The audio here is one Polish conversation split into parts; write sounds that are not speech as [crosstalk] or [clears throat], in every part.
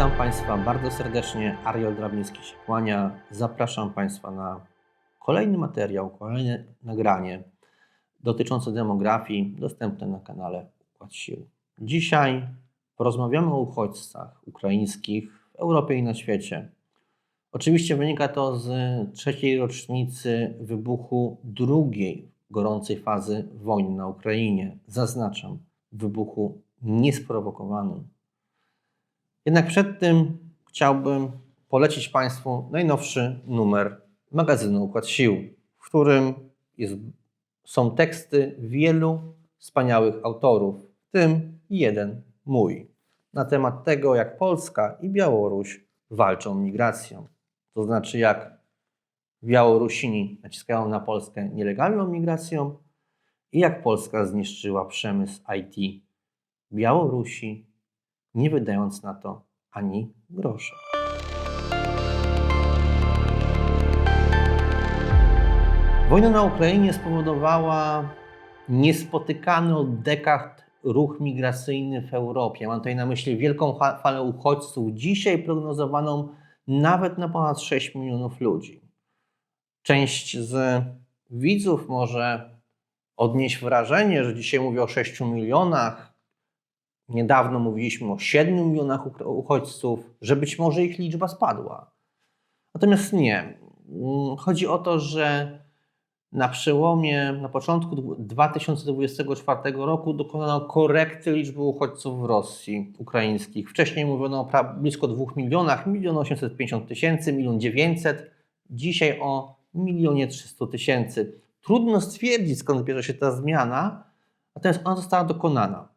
Witam Państwa bardzo serdecznie. Ariel Drabiński się kłania. Zapraszam Państwa na kolejny materiał, kolejne nagranie dotyczące demografii, dostępne na kanale Układ Sił. Dzisiaj porozmawiamy o uchodźcach ukraińskich w Europie i na świecie. Oczywiście wynika to z trzeciej rocznicy wybuchu drugiej gorącej fazy wojny na Ukrainie. Zaznaczam, wybuchu niesprowokowanym. Jednak przed tym chciałbym polecić Państwu najnowszy numer magazynu Układ Sił, w którym jest, są teksty wielu wspaniałych autorów, w tym jeden mój, na temat tego, jak Polska i Białoruś walczą migracją. To znaczy, jak Białorusini naciskają na Polskę nielegalną migracją i jak Polska zniszczyła przemysł IT Białorusi, nie wydając na to ani grosza. Wojna na Ukrainie spowodowała niespotykany od dekad ruch migracyjny w Europie. Mam tutaj na myśli wielką fa- falę uchodźców, dzisiaj prognozowaną nawet na ponad 6 milionów ludzi. Część z widzów może odnieść wrażenie, że dzisiaj mówię o 6 milionach. Niedawno mówiliśmy o 7 milionach uchodźców, że być może ich liczba spadła. Natomiast nie. Mm, Chodzi o to, że na przełomie, na początku dwu- 2024 roku dokonano korekty liczby uchodźców w Rosji ukraińskich. Wcześniej mówiono o blisko 2 milionach, 1 850 tysięcy, 1 900, dzisiaj o 1 300 tysięcy. Trudno stwierdzić, skąd bierze się ta zmiana, natomiast ona została dokonana.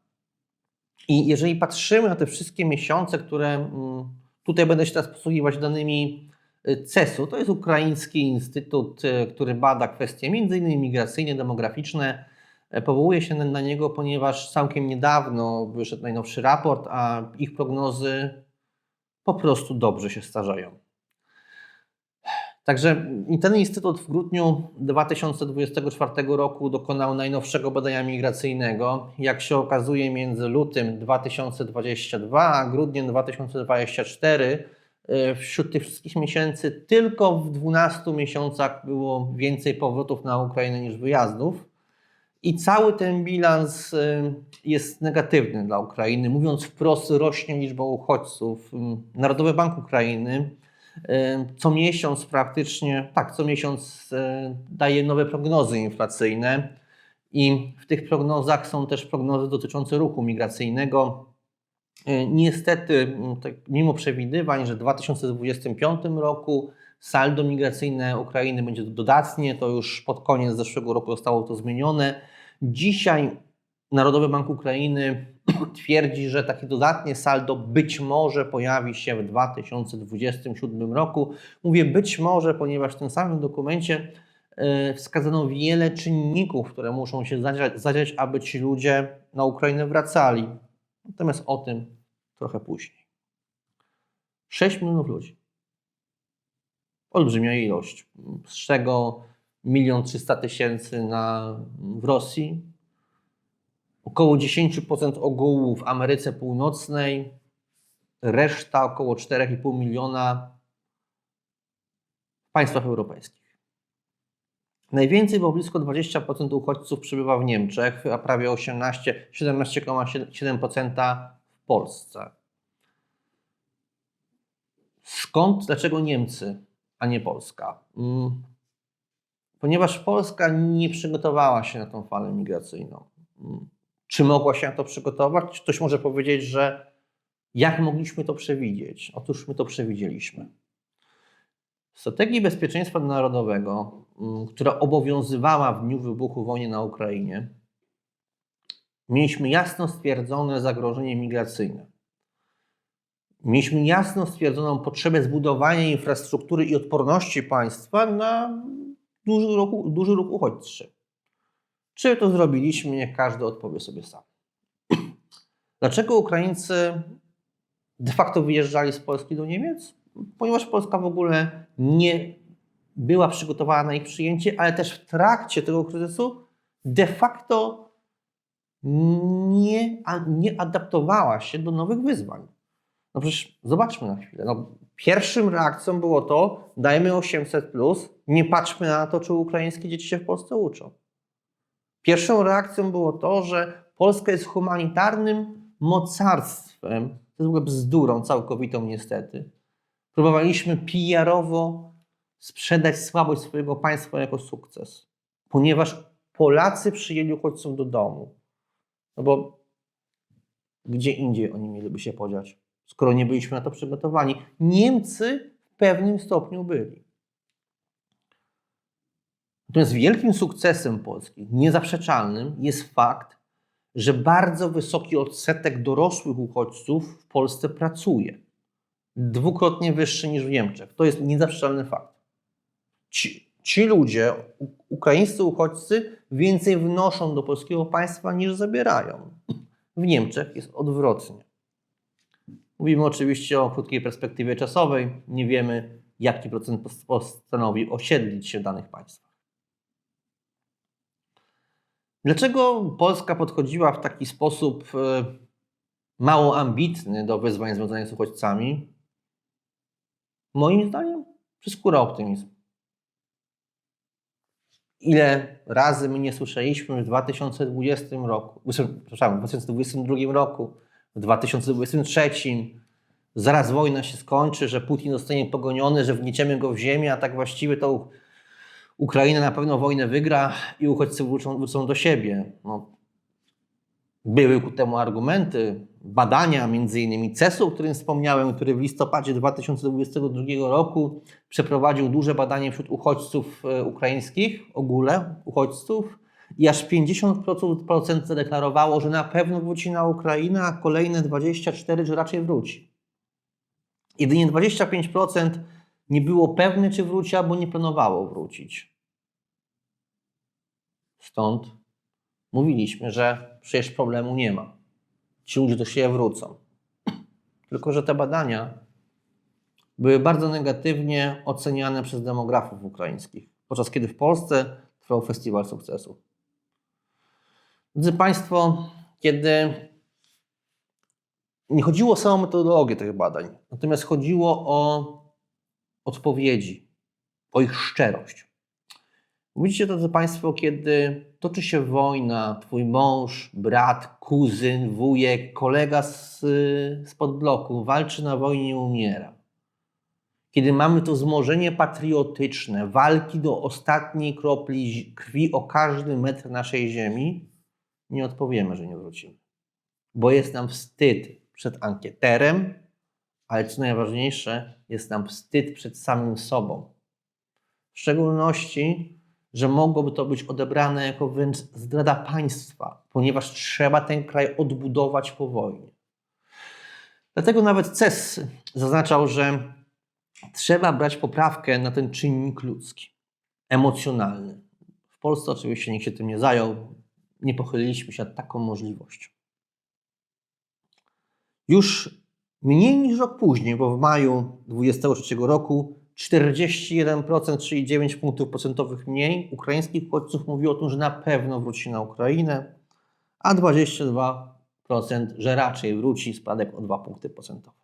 I jeżeli patrzymy na te wszystkie miesiące, które mm, tutaj będę się teraz posługiwać danymi y, CES-u, to jest ukraiński instytut, y, który bada kwestie m.in. migracyjne, demograficzne. E, Powołuję się na niego, ponieważ całkiem niedawno wyszedł najnowszy raport, a ich prognozy po prostu dobrze się starzeją. Także ten instytut w grudniu 2024 roku dokonał najnowszego badania migracyjnego. Jak się okazuje, między lutym 2022 a grudniem 2024, y, wśród tych wszystkich miesięcy, tylko w 12 miesiącach było więcej powrotów na Ukrainę niż wyjazdów. I cały ten bilans y, jest negatywny dla Ukrainy. Mówiąc wprost, rośnie liczba uchodźców. Narodowy Bank Ukrainy co miesiąc praktycznie, tak, co miesiąc y, daje nowe prognozy inflacyjne i w tych prognozach są też prognozy dotyczące ruchu migracyjnego. Y, Niestety, m, tak, mimo przewidywań, że w 2025 roku saldo migracyjne Ukrainy będzie dodatnie, to już pod koniec zeszłego roku zostało to zmienione. Dzisiaj Narodowy Bank Ukrainy [clears throat] twierdzi, że takie dodatnie saldo być może pojawi się w 2027 roku. Mówię być może, ponieważ w tym samym dokumencie e, wskazano wiele czynników, które muszą się zadziać, aby ci ludzie na Ukrainę wracali. Natomiast o tym trochę później. 6 milionów ludzi. Olbrzymia ilość, z czego 1 300 tysięcy na, w Rosji, około 10% ogółu w Ameryce Północnej, reszta około 4,5 miliona w państwach europejskich. Najwięcej, bo blisko 20% uchodźców przybywa w Niemczech, a prawie 18, 17,7% w Polsce. Skąd, dlaczego Niemcy, a nie Polska? Mm, Ponieważ Polska nie przygotowała się na tą falę migracyjną. Czy mogła się na to przygotować? Ktoś może powiedzieć, że jak mogliśmy to przewidzieć? Otóż my to przewidzieliśmy. W strategii bezpieczeństwa narodowego, mm, która obowiązywała w dniu wybuchu wojny na Ukrainie, mieliśmy jasno stwierdzone zagrożenie migracyjne. Mieliśmy jasno stwierdzoną potrzebę zbudowania infrastruktury i odporności państwa na duży ruch, duży ruch uchodźczy. Czy to zrobiliśmy? Niech każdy odpowie sobie sam. [clears throat] Dlaczego Ukraińcy de facto wyjeżdżali z Polski do Niemiec? Ponieważ Polska w ogóle nie była przygotowana na ich przyjęcie, ale też w trakcie tego kryzysu de facto nie, nie adaptowała się do nowych wyzwań. No przecież zobaczmy na chwilę. No, pierwszym reakcją było to, dajmy 800, plus, nie patrzmy na to, czy ukraińskie dzieci się w Polsce uczą. Pierwszą reakcją było to, że Polska jest humanitarnym mocarstwem. To jest w ogóle bzdurą całkowitą, niestety. Próbowaliśmy PR-owo sprzedać słabość swojego państwa jako sukces, ponieważ Polacy przyjęli uchodźców do domu. No bo gdzie indziej oni mieliby się podziać, skoro nie byliśmy na to przygotowani? Niemcy w pewnym stopniu byli. Natomiast wielkim sukcesem Polski, niezaprzeczalnym, jest fakt, że bardzo wysoki odsetek dorosłych uchodźców w Polsce pracuje. Dwukrotnie wyższy niż w Niemczech. To jest niezaprzeczalny fakt. Ci, ci ludzie, ukraińscy uchodźcy, więcej wnoszą do polskiego państwa niż zabierają. W Niemczech jest odwrotnie. Mówimy oczywiście o krótkiej perspektywie czasowej. Nie wiemy, jaki procent pos- postanowi osiedlić się w danych państwach. Dlaczego Polska podchodziła w taki sposób e, mało ambitny do wyzwań związanych z uchodźcami? Moim zdaniem przez skóra optymizmu. Ile razy my nie słyszeliśmy w 2020 roku, przepraszam, w 2022 roku, w 2023, zaraz wojna się skończy, że Putin zostanie pogoniony, że wgnieciemy go w ziemię, a tak właściwie to Ukraina na pewno wojnę wygra i uchodźcy wrócą, wrócą do siebie. No, były ku temu argumenty, badania, innymi CES-u, o którym wspomniałem, który w listopadzie 2022 roku przeprowadził duże badanie wśród uchodźców e, ukraińskich, ogóle uchodźców i aż 50% zadeklarowało, że na pewno wróci na Ukrainę, a kolejne 24%, że raczej wróci. Jedynie 25% nie było pewne, czy wróci, albo nie planowało wrócić. Stąd mówiliśmy, że przecież problemu nie ma. Ci ludzie do siebie wrócą. Tylko, że te badania były bardzo negatywnie oceniane przez demografów ukraińskich, podczas kiedy w Polsce trwał festiwal sukcesu. Drodzy Państwo, kiedy nie chodziło o samą metodologię tych badań, natomiast chodziło o odpowiedzi, o ich szczerość. Widzicie, drodzy Państwo, kiedy toczy się wojna, Twój mąż, brat, kuzyn, wujek, kolega z, spod bloku walczy na wojnie i umiera. Kiedy mamy to wzmożenie patriotyczne, walki do ostatniej kropli krwi o każdy metr naszej ziemi, nie odpowiemy, że nie wrócimy. Bo jest nam wstyd przed ankieterem, ale co najważniejsze, jest nam wstyd przed samym sobą. W szczególności, że mogłoby to być odebrane jako wręcz zdrada państwa, ponieważ trzeba ten kraj odbudować po wojnie. Dlatego nawet CES zaznaczał, że trzeba brać poprawkę na ten czynnik ludzki, emocjonalny. W Polsce oczywiście nikt się tym nie zajął, nie pochyliliśmy się nad taką możliwością. Już mniej niż rok później, bo w maju 2023 roku 41%, czyli 9 punktów procentowych mniej ukraińskich uchodźców mówiło o tym, że na pewno wróci na Ukrainę, a 22%, że raczej wróci, spadek o 2 punkty procentowe.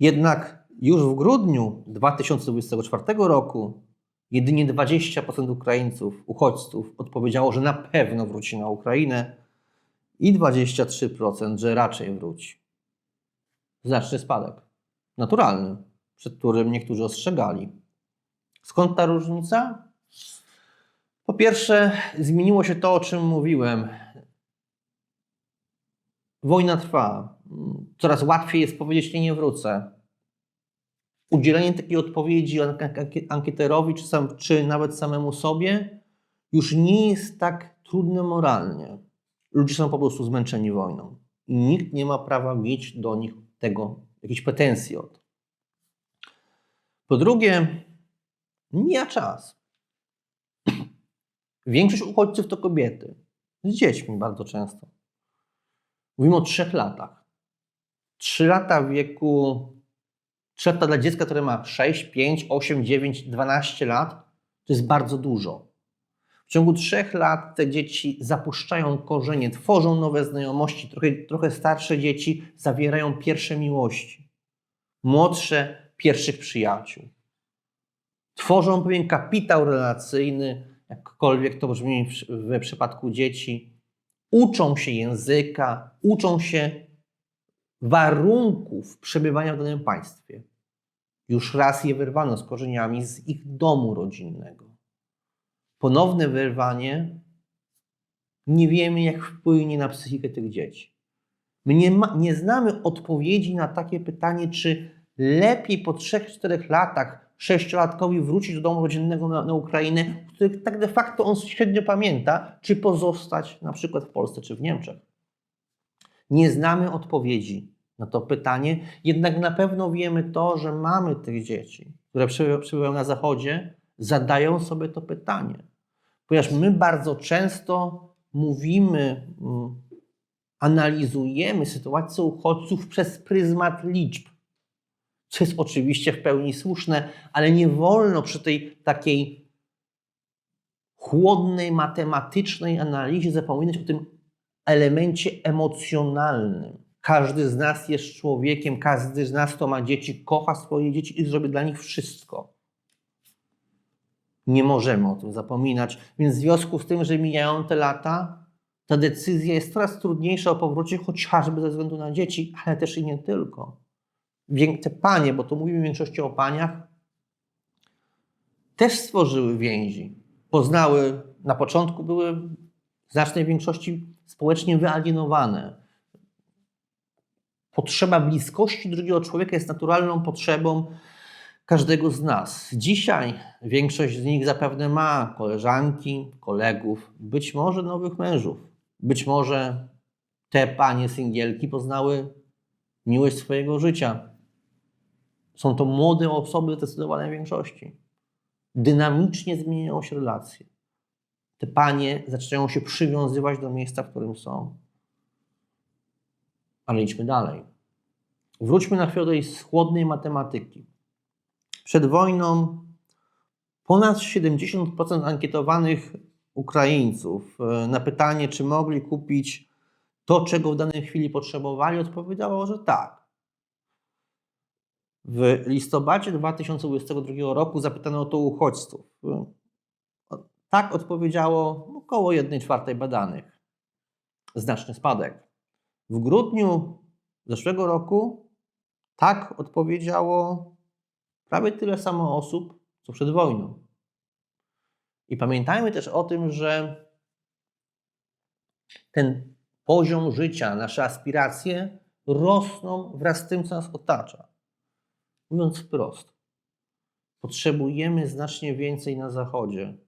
Jednak już w grudniu 2024 roku jedynie 20% Ukraińców, uchodźców odpowiedziało, że na pewno wróci na Ukrainę i 23%, że raczej wróci. Znaczny spadek. Naturalny, przed którym niektórzy ostrzegali. Skąd ta różnica? Po pierwsze, zmieniło się to, o czym mówiłem. Wojna trwa. Coraz łatwiej jest powiedzieć, nie, nie wrócę. Udzielenie takiej odpowiedzi ank- ankieterowi, czy, sam, czy nawet samemu sobie, już nie jest tak trudne moralnie. Ludzie są po prostu zmęczeni wojną i nikt nie ma prawa mieć do nich tego, jakichś pretensji. Po drugie, mija czas. [clears throat] Większość uchodźców to kobiety. Z dziećmi bardzo często. Mówimy o trzech latach. Trzy lata wieku. Trzy lata dla dziecka, które ma 6, 5, 8, 9, 12 lat, to jest bardzo dużo. W ciągu trzech lat te dzieci zapuszczają korzenie, tworzą nowe znajomości. Trochę, trochę starsze dzieci zawierają pierwsze miłości, młodsze pierwszych przyjaciół. Tworzą pewien kapitał relacyjny, jakkolwiek to brzmi w, w przypadku dzieci. Uczą się języka, uczą się warunków przebywania w danym państwie. Już raz je wyrwano z korzeniami z ich domu rodzinnego. Ponowne wyrwanie nie wiemy, jak wpłynie na psychikę tych dzieci. My nie, ma, nie znamy odpowiedzi na takie pytanie, czy lepiej po 3-4 latach sześciolatkowi wrócić do domu rodzinnego na, na Ukrainę, który tak de facto on średnio pamięta, czy pozostać na przykład w Polsce czy w Niemczech. Nie znamy odpowiedzi na to pytanie, jednak na pewno wiemy to, że mamy tych dzieci, które przybywają na Zachodzie, zadają sobie to pytanie. Ponieważ my bardzo często mówimy, mm, analizujemy sytuację uchodźców przez pryzmat liczb. Co jest oczywiście w pełni słuszne, ale nie wolno przy tej takiej chłodnej, matematycznej analizie zapominać o tym elemencie emocjonalnym. Każdy z nas jest człowiekiem, każdy z nas, kto ma dzieci, kocha swoje dzieci i zrobi dla nich wszystko. Nie możemy o tym zapominać. Więc w związku z tym, że mijają te lata, ta decyzja jest coraz trudniejsza o powrocie, chociażby ze względu na dzieci, ale też i nie tylko. Te panie, bo tu mówimy w większości o paniach, też stworzyły więzi. Poznały, na początku były w znacznej większości społecznie wyalienowane. Potrzeba bliskości drugiego człowieka jest naturalną potrzebą każdego z nas. Dzisiaj większość z nich zapewne ma koleżanki, kolegów, być może nowych mężów. Być może te panie singielki poznały miłość swojego życia. Są to młode osoby w zdecydowanej większości. Dynamicznie zmieniają się relacje. Te panie zaczynają się przywiązywać do miejsca, w którym są. Ale idźmy dalej. Wróćmy na chwilę do tej chłodnej matematyki. Przed wojną ponad 70% ankietowanych Ukraińców e, na pytanie, czy mogli kupić to, czego w danej chwili potrzebowali, odpowiedziało, że tak. W listopadzie 2022 roku zapytano o to uchodźców. E, tak odpowiedziało około 1 czwartej badanych. Znaczny spadek. W grudniu zeszłego roku tak odpowiedziało prawie tyle samo osób, co przed wojną. I pamiętajmy też o tym, że ten poziom życia, nasze aspiracje rosną wraz z tym, co nas otacza. Mówiąc wprost, potrzebujemy znacznie więcej na Zachodzie,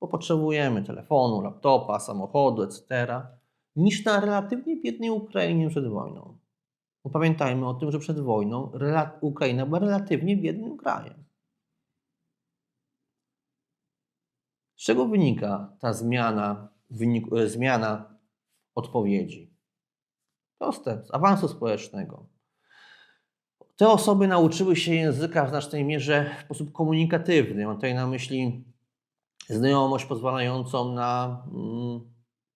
bo potrzebujemy telefonu, laptopa, samochodu, etc., niż na relatywnie biednej Ukrainie przed wojną. Bo pamiętajmy o tym, że przed wojną Ukraina była relatywnie biednym krajem. Z czego wynika ta zmiana, wynik, e, zmiana odpowiedzi? Proste, z awansu społecznego. Te osoby nauczyły się języka w znacznej mierze w sposób komunikatywny. Mam tutaj na myśli znajomość pozwalającą na mm,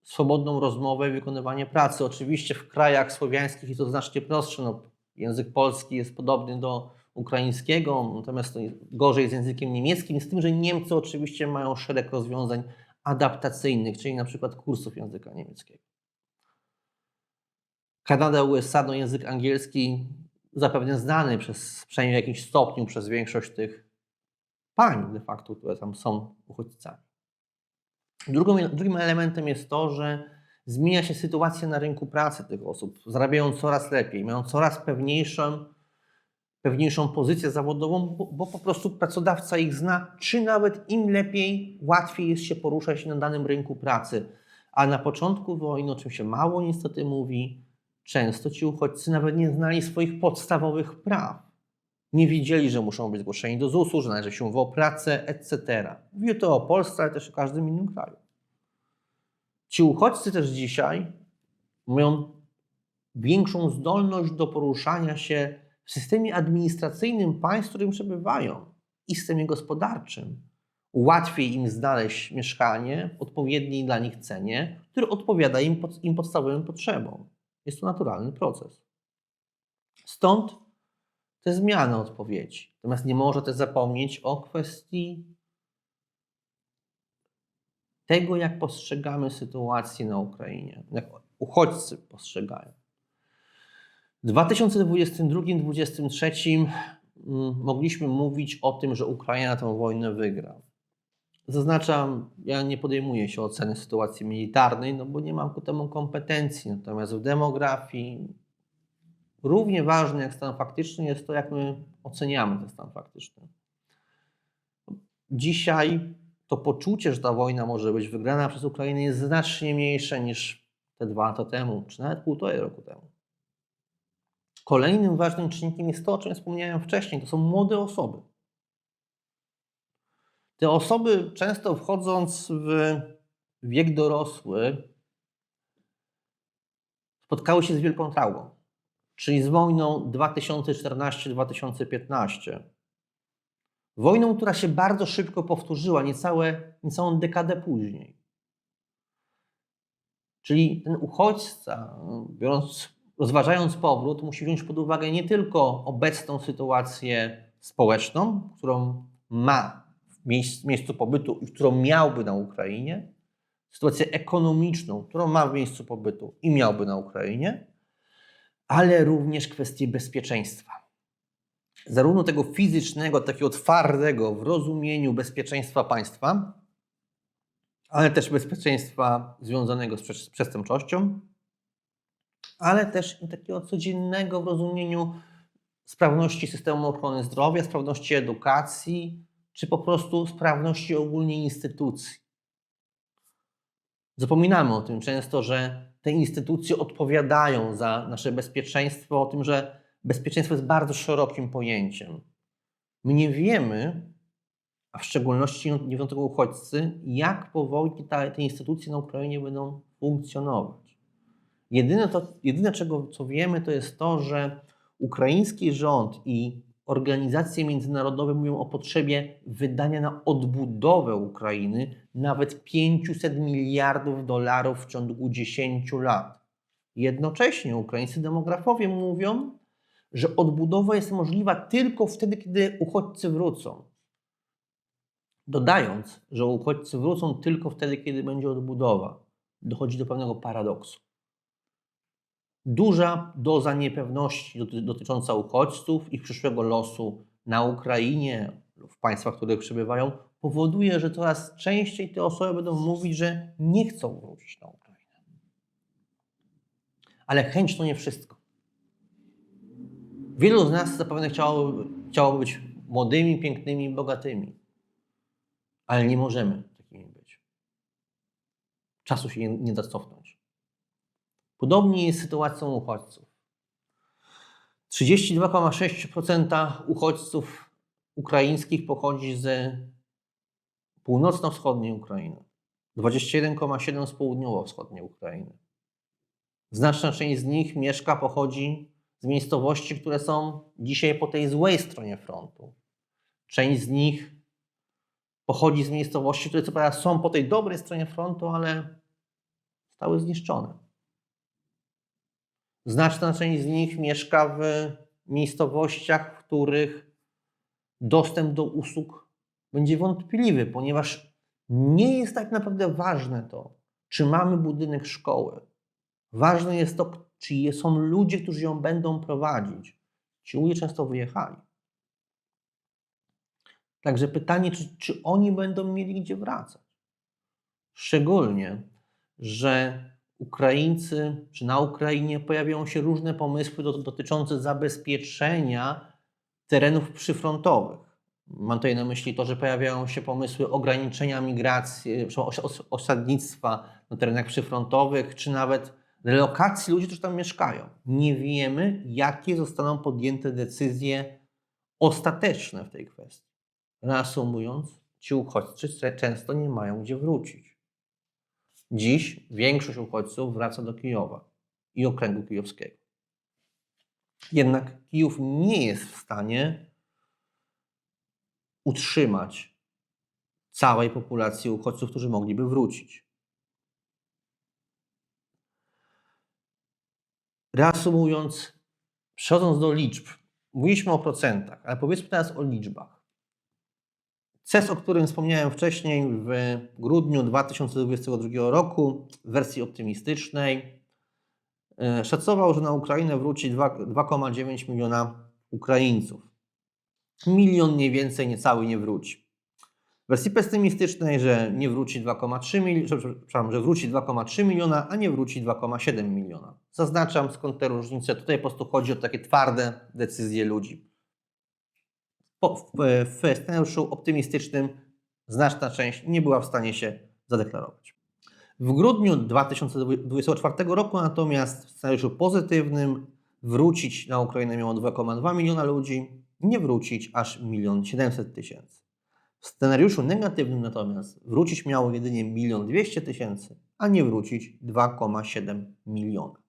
swobodną rozmowę i wykonywanie pracy. Oczywiście w krajach słowiańskich jest to znacznie prostsze. No, język polski jest podobny do ukraińskiego, natomiast gorzej z językiem niemieckim, z tym, że Niemcy oczywiście mają szereg rozwiązań adaptacyjnych, czyli na przykład kursów języka niemieckiego. Kanada, USA, no język angielski zapewne znany przez przynajmniej w jakimś stopniu przez większość tych pań de facto, które tam są uchodźcami. Drugą, drugim elementem jest to, że zmienia się sytuacja na rynku pracy tych osób. Zarabiają coraz lepiej, mają coraz pewniejszą, pewniejszą pozycję zawodową, bo, bo, po prostu pracodawca ich zna, czy nawet im lepiej, łatwiej jest się poruszać na danym rynku pracy. A na początku wojny, o czym się mało niestety mówi, często ci uchodźcy nawet nie znali swoich podstawowych praw nie wiedzieli, że muszą być zgłoszeni do ZUS-u, że należy się umowę o pracę, etc. Mówię to o Polsce, ale też o każdym innym kraju. Ci uchodźcy też dzisiaj mają większą zdolność do poruszania się w systemie administracyjnym państw, w którym przebywają i systemie gospodarczym. łatwiej im znaleźć mieszkanie w odpowiedniej dla nich cenie, które odpowiada im, pod, im podstawowym potrzebom. Jest to naturalny proces. Stąd te zmiany odpowiedzi. Natomiast nie może też zapomnieć o kwestii tego, jak postrzegamy sytuację na Ukrainie, jak uchodźcy postrzegają. W 2022-2023 mogliśmy mówić o tym, że Ukraina tę wojnę wygra. Zaznaczam, ja nie podejmuję się oceny sytuacji militarnej, no bo nie mam ku temu kompetencji. Natomiast w demografii równie ważne jak stan faktyczny jest to, jak my oceniamy ten stan faktyczny. Dzisiaj to poczucie, że ta wojna może być wygrana przez Ukrainę jest znacznie mniejsze niż te dwa lata temu, czy nawet półtorej roku temu. Kolejnym ważnym czynnikiem jest to, o czym wspomniałem wcześniej, to są młode osoby. Te osoby często wchodząc w wiek dorosły spotkały się z wielką traumą, czyli z wojną 2014-2015. Wojną, która się bardzo szybko powtórzyła, niecałe, niecałą dekadę później. Czyli ten uchodźca, biorąc, rozważając powrót, musi wziąć pod uwagę nie tylko obecną sytuację społeczną, którą ma w miejscu pobytu i którą miałby na Ukrainie, sytuację ekonomiczną, którą ma w miejscu pobytu i miałby na Ukrainie, ale również kwestię bezpieczeństwa. Zarówno tego fizycznego, takiego twardego w rozumieniu bezpieczeństwa państwa, ale też bezpieczeństwa związanego z przestępczością, ale też takiego codziennego w rozumieniu sprawności systemu ochrony zdrowia, sprawności edukacji, czy po prostu sprawności ogólnie instytucji. Zapominamy o tym często, że te instytucje odpowiadają za nasze bezpieczeństwo, o tym, że bezpieczeństwo jest bardzo szerokim pojęciem. My nie wiemy, a w szczególności nie wiedzą tego uchodźcy, jak po wojnie te, te instytucje na Ukrainie będą funkcjonować. Jedyne, to, jedyne czego, co wiemy, to jest to, że ukraiński rząd i organizacje międzynarodowe mówią o potrzebie wydania na odbudowę Ukrainy nawet 500 miliardów dolarów w ciągu 10 lat. Jednocześnie ukraińscy demografowie mówią, że odbudowa jest możliwa tylko wtedy, kiedy uchodźcy wrócą. Dodając, że uchodźcy wrócą tylko wtedy, kiedy będzie odbudowa, dochodzi do pewnego paradoksu. Duża doza niepewności dotycząca uchodźców, ich przyszłego losu na Ukrainie, w państwach, w których przebywają, powoduje, że coraz częściej te osoby będą mówić, że nie chcą wrócić na Ukrainę. Ale chęć to nie wszystko. Wielu z nas zapewne chciałoby, chciałoby być młodymi, pięknymi, bogatymi ale nie możemy takimi być. Czasu się nie, nie da cofnąć. Podobnie jest sytuacją uchodźców. 32,6% uchodźców ukraińskich pochodzi z północno-wschodniej Ukrainy, 21,7% z południowo-wschodniej Ukrainy. Znaczna część z nich mieszka, pochodzi z miejscowości, które są dzisiaj po tej złej stronie frontu. Część z nich pochodzi z miejscowości, które co prawda są po tej dobrej stronie frontu, ale zostały zniszczone. Znaczna część z nich mieszka w miejscowościach, w których dostęp do usług będzie wątpliwy, ponieważ nie jest tak naprawdę ważne to, czy mamy budynek szkoły. Ważne jest to, czy są ludzie, którzy ją będą prowadzić. Ci ludzie często wyjechali. Także pytanie, czy, czy oni będą mieli gdzie wracać? Szczególnie, że Ukraińcy, czy na Ukrainie pojawiają się różne pomysły dotyczące zabezpieczenia terenów przyfrontowych. Mam tutaj na myśli to, że pojawiają się pomysły ograniczenia migracji, osadnictwa na terenach przyfrontowych, czy nawet relokacji ludzi, którzy tam mieszkają. Nie wiemy, jakie zostaną podjęte decyzje ostateczne w tej kwestii. Reasumując, ci uchodźcy często nie mają gdzie wrócić. Dziś większość uchodźców wraca do Kijowa i okręgu kijowskiego. Jednak Kijów nie jest w stanie utrzymać całej populacji uchodźców, którzy mogliby wrócić. Reasumując, przechodząc do liczb, mówiliśmy o procentach, ale powiedzmy teraz o liczbach. CES, o którym wspomniałem wcześniej, w grudniu 2022 roku w wersji optymistycznej e, szacował, że na Ukrainę wróci 2 2,9 miliona Ukraińców. Milion mniej więcej, niecały nie wróci. W wersji pesymistycznej, że nie wróci 2,3 miliona, że wróci 2,3 miliona, a nie wróci 2,7 miliona. Zaznaczam skąd te różnice. Tutaj po prostu chodzi o takie twarde decyzje ludzi. W, w scenariuszu optymistycznym znaczna część nie była w stanie się zadeklarować. W grudniu 2024 roku natomiast w scenariuszu pozytywnym wrócić na Ukrainę miało 2,2 miliona ludzi, nie wrócić aż 1 700 tysięcy. W scenariuszu negatywnym natomiast wrócić miało jedynie 1 200 tysięcy, a nie wrócić 2,7 miliona.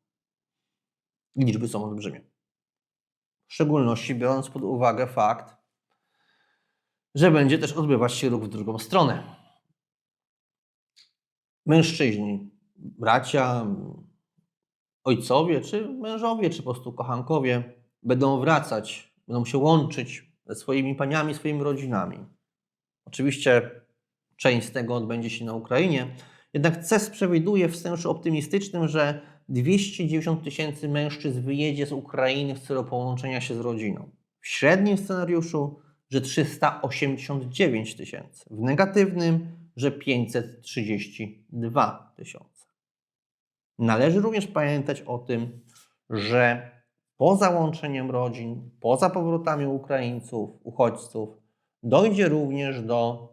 Liczby są olbrzymie. W szczególności biorąc pod uwagę fakt, że będzie też odbywać się ruch w drugą stronę. Mężczyźni, bracia, ojcowie, czy mężowie, czy po prostu kochankowie będą wracać, będą się łączyć ze swoimi paniami, swoimi rodzinami. Oczywiście część z tego odbędzie się na Ukrainie, jednak CES przewiduje w scenariuszu optymistycznym, że 290 tysięcy mężczyzn wyjedzie z Ukrainy w celu połączenia się z rodziną. W średnim scenariuszu, że 389 tysięcy. W negatywnym, że 532 tysiące. Należy również pamiętać o tym, że poza łączeniem rodzin, poza powrotami Ukraińców, uchodźców, dojdzie również do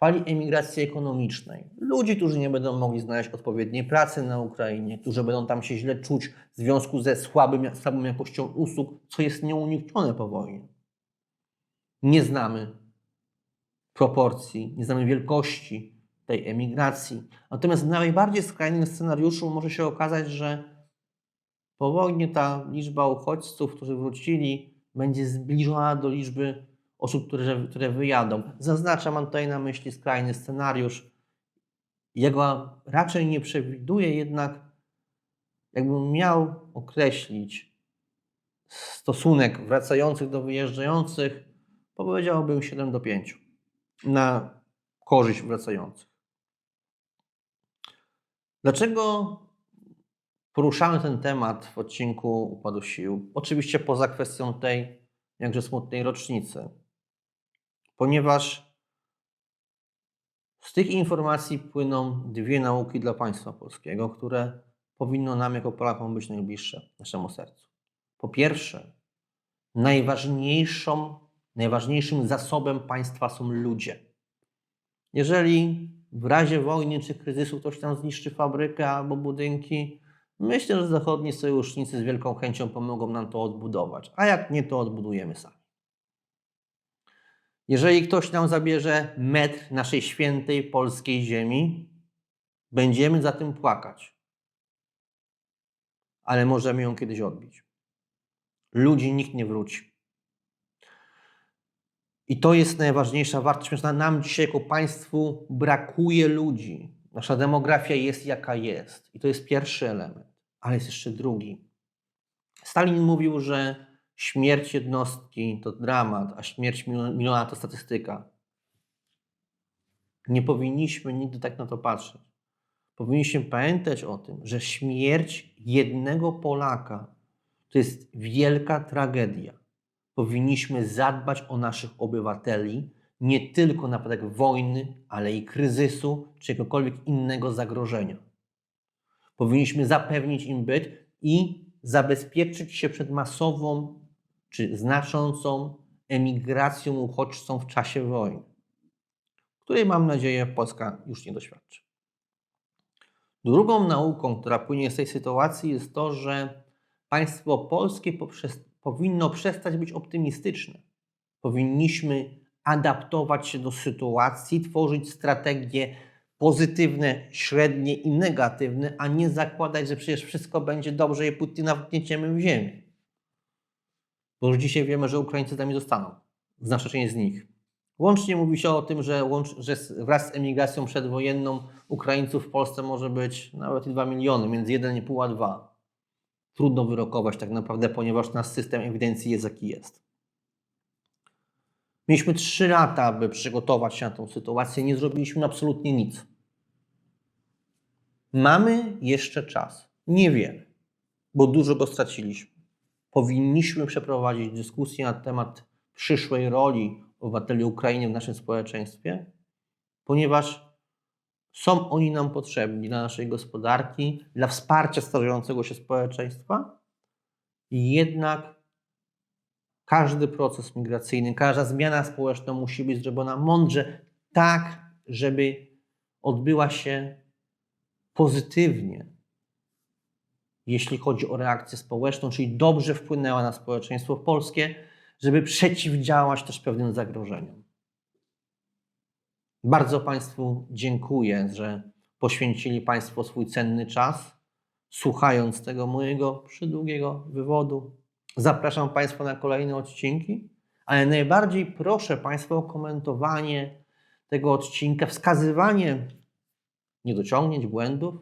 fali emigracji ekonomicznej. Ludzi, którzy nie będą mogli znaleźć odpowiedniej pracy na Ukrainie, którzy będą tam się źle czuć w związku ze słabym, słabą jakością usług, co jest nieuniknione po wojnie. Nie znamy proporcji, nie znamy wielkości tej emigracji. Natomiast w najbardziej skrajnym scenariuszu może się okazać, że po wojnie ta liczba uchodźców, którzy wrócili, będzie zbliżona do liczby osób, które, które wyjadą. Zaznaczam, mam tutaj na myśli skrajny scenariusz. Jego raczej nie przewiduje, jednak jakbym miał określić stosunek wracających do wyjeżdżających, powiedziałbym 7 do 5 na korzyść wracających. Dlaczego poruszamy ten temat w odcinku Układu Sił? Oczywiście poza kwestią tej jakże smutnej rocznicy ponieważ z tych informacji płyną dwie nauki dla państwa polskiego, które powinno nam jako Polakom być najbliższe naszemu sercu. Po pierwsze, najważniejszą, najważniejszym zasobem państwa są ludzie. Jeżeli w razie wojny czy kryzysu ktoś tam zniszczy fabrykę albo budynki, myślę, że zachodni sojusznicy z wielką chęcią pomogą nam to odbudować, a jak nie, to odbudujemy sami. Jeżeli ktoś nam zabierze metr naszej świętej polskiej ziemi, będziemy za tym płakać. Ale możemy ją kiedyś odbić. Ludzi nikt nie wróci. I to jest najważniejsza wartość. Nam dzisiaj jako państwu brakuje ludzi. Nasza demografia jest jaka jest. I to jest pierwszy element. Ale jest jeszcze drugi. Stalin mówił, że Śmierć jednostki to dramat, a śmierć miliona to statystyka. Nie powinniśmy nigdy tak na to patrzeć. Powinniśmy pamiętać o tym, że śmierć jednego Polaka to jest wielka tragedia. Powinniśmy zadbać o naszych obywateli nie tylko na wypadek wojny, ale i kryzysu czy jakiegokolwiek innego zagrożenia. Powinniśmy zapewnić im byt i zabezpieczyć się przed masową czy znaczącą emigracją uchodźcą w czasie wojny, której mam nadzieję Polska już nie doświadczy. Drugą nauką, która płynie z tej sytuacji, jest to, że państwo polskie powinno przestać być optymistyczne. Powinniśmy adaptować się do sytuacji, tworzyć strategie pozytywne, średnie i negatywne, a nie zakładać, że przecież wszystko będzie dobrze i Putina wtnieciemy w ziemię. Bo już dzisiaj wiemy, że Ukraińcy tam nie zostaną. Znaczna część z nich. Łącznie mówi się o tym, że, łącz, że wraz z emigracją przedwojenną Ukraińców w Polsce może być nawet i 2 miliony, między 1,5 a 2. Trudno wyrokować tak naprawdę, ponieważ nasz system ewidencji jest jaki jest. Mieliśmy 3 lata, aby przygotować się na tę sytuację. Nie zrobiliśmy absolutnie nic. Mamy jeszcze czas. Niewiele, bo dużo go straciliśmy. Powinniśmy przeprowadzić dyskusję na temat przyszłej roli obywateli Ukrainy w naszym społeczeństwie, ponieważ są oni nam potrzebni dla naszej gospodarki, dla wsparcia starzejącego się społeczeństwa. Jednak każdy proces migracyjny, każda zmiana społeczna musi być zrobiona mądrze, tak, żeby odbyła się pozytywnie, jeśli chodzi o reakcję społeczną, czyli dobrze wpłynęła na społeczeństwo polskie, żeby przeciwdziałać też pewnym zagrożeniom. Bardzo Państwu dziękuję, że poświęcili Państwo swój cenny czas, słuchając tego mojego przydługiego wywodu. Zapraszam Państwa na kolejne odcinki, ale najbardziej proszę Państwa o komentowanie tego odcinka, wskazywanie niedociągnięć, błędów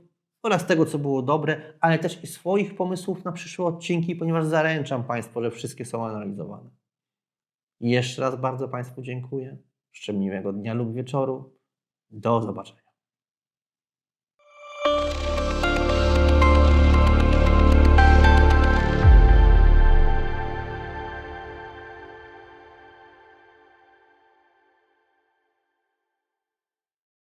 oraz tego, co było dobre, ale też i swoich pomysłów na przyszłe odcinki, ponieważ zaręczam Państwu, że wszystkie są analizowane. I jeszcze raz bardzo Państwu dziękuję. Życzę miłego dnia lub wieczoru. Do zobaczenia.